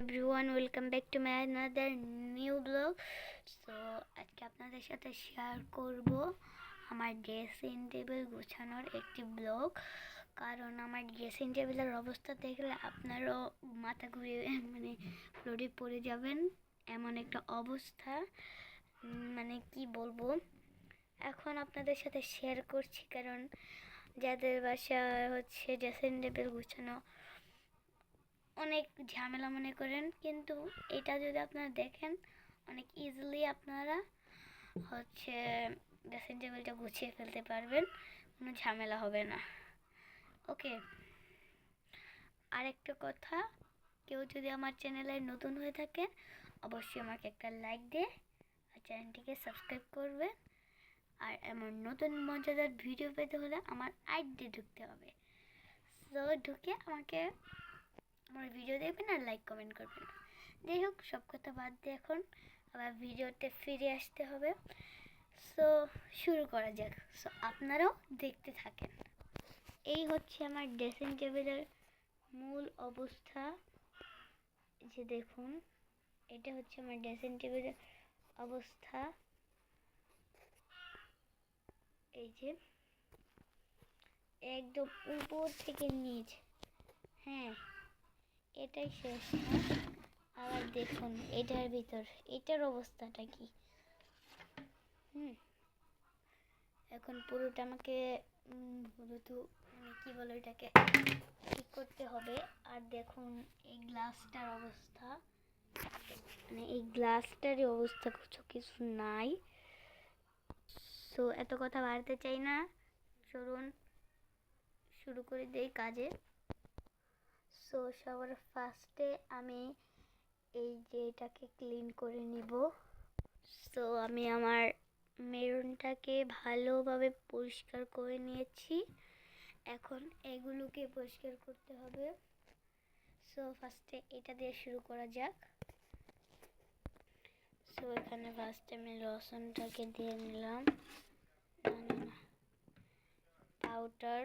Everyone welcome back to my another new blog so আজকে আপনাদের সাথে শেয়ার করব আমার ড্রেসিং টেবিল গোছানোর একটি ব্লগ কারণ আমার ড্রেসিং টেবিলের অবস্থা দেখলে আপনারও মাথা ঘুরে মানে ফ্লোরে পড়ে যাবেন। এমন একটা অবস্থা। মানে কি বলব? এখন আপনাদের সাথে শেয়ার করছি, কারণ যাদের বাসা হচ্ছে ড্রেসিং টেবিল গোছানো অনেক ঝামেলা মনে করেন, কিন্তু এটা যদি আপনারা দেখেন, অনেক ইজিলি আপনারা হচ্ছে ড্রেসিং টেবিলটা গুছিয়ে ফেলতে পারবেন, কোনো ঝামেলা হবে না। ওকে আরেকটা কথা, কেউ যদি আমার চ্যানেলে নতুন হয়ে থাকে, অবশ্যই আমাকে একটা লাইক দিয়ে আর চ্যানেলটিকে সাবস্ক্রাইব করবেন। আর এমন নতুন মজাদার ভিডিও পেতে হলে আমার আইডি ঢুকতে হবে। সো ঢুকে আমাকে আমার ভিডিও দেখবেন আর লাইক কমেন্ট করবেন। যাই হোক, সব কথা বাদ দিয়ে এখন আবার ভিডিওতে ফিরে আসতে হবে। সো শুরু করা যাক। সো আপনারাও দেখতে থাকেন। এই হচ্ছে আমার ড্রেসিং টেবিলের মূল অবস্থা। যে দেখুন, এটা হচ্ছে আমার ড্রেসিং টেবিলের অবস্থা। এই যে, একদম উপর থেকে নিচ। হ্যাঁ এটাই শেষ। আবার দেখুন, এটার ভিতর, এটার অবস্থাটা কি? হুম। এখন পুরোটা আমাকে মূলত মানে কী বলে এটাকে ঠিক করতে হবে। আর দেখুন, এই গ্লাসটার অবস্থা। মানে এই গ্লাসটারই অবস্থা কিছু কিছু নাই। সো এত কথা বাড়তে চাই না। চলুন, শুরু করে দেই কাজে। সো সবার ফার্স্টে আমি এই যে এটাকে ক্লিন করে নিব। সো আমি আমার মেরুনটাকে ভালোভাবে পরিষ্কার করে নিয়েছি। এখন এগুলোকে পরিষ্কার করতে হবে। সো ফার্স্টে এটা দিয়ে শুরু করা যাক। সো এখানে ফার্স্টে আমি রসুনটাকে দিয়ে নিলাম। পাউডার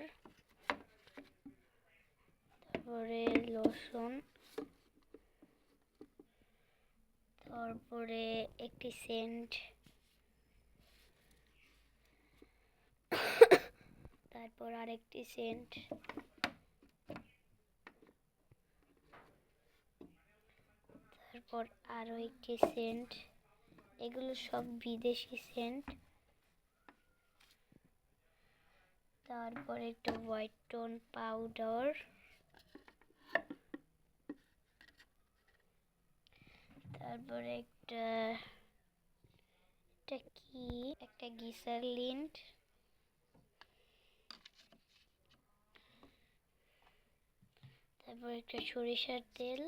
তারপরে লসুন। তারপরে একটি সেন্ট। তারপর আরেকটি সেন্ট। তারপর আরও একটি সেন্ট। এগুলো সব বিদেশি সেন্ট। তারপর একটু হোয়াইট টোন পাউডার। তারপরে একটা এটা কি? একটা গিসার লিন্ট। তারপর একটা সরিষার তেল।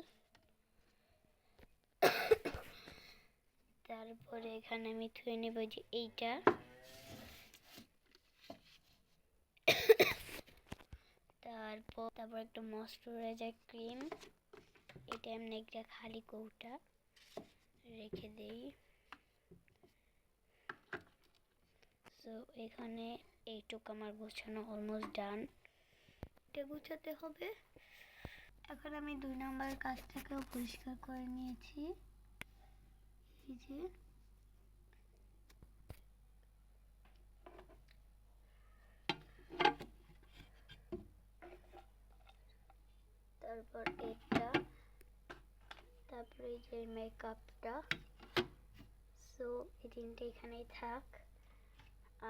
তারপরে এখানে আমি ধুয়ে নেব যে এইটা। তারপর তারপর একটা ময়শ্চারাইজার ক্রিম। এটা এমনি একটা খালি কৌটা। রেখে দেই। সো এখানে এইটুকু আমার গোছানো অলমোস্ট ডান এটা গুছাতে হবে। এখন আমি দুই নম্বর কাজটাকেও পরিষ্কার করে নিয়েছি। এই যে তারপর এটা তারপরে এই যে মেকআপটা সো এই তিনটে এখানেই থাক।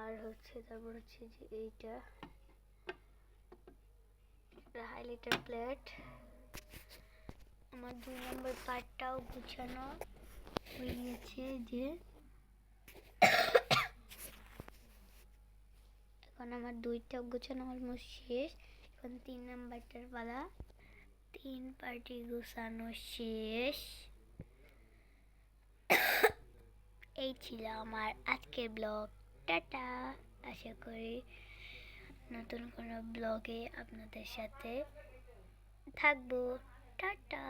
আর হচ্ছে, তারপর হচ্ছে যে এইটা হাইলাইটার প্লেট আমার দুই নম্বর পার্টটাও গুছানো হয়ে গেছে যে এখন আমার দুইটা গুছানো অলমোস্ট শেষ। এখন তিন নাম্বারটার পালা। তিন পার্টি গুছানো শেষ। এই ছিল আমার আজকের ব্লগ। টাটা। আশা করি নতুন কোনো ব্লগে আপনাদের সাথে থাকব। টাটা।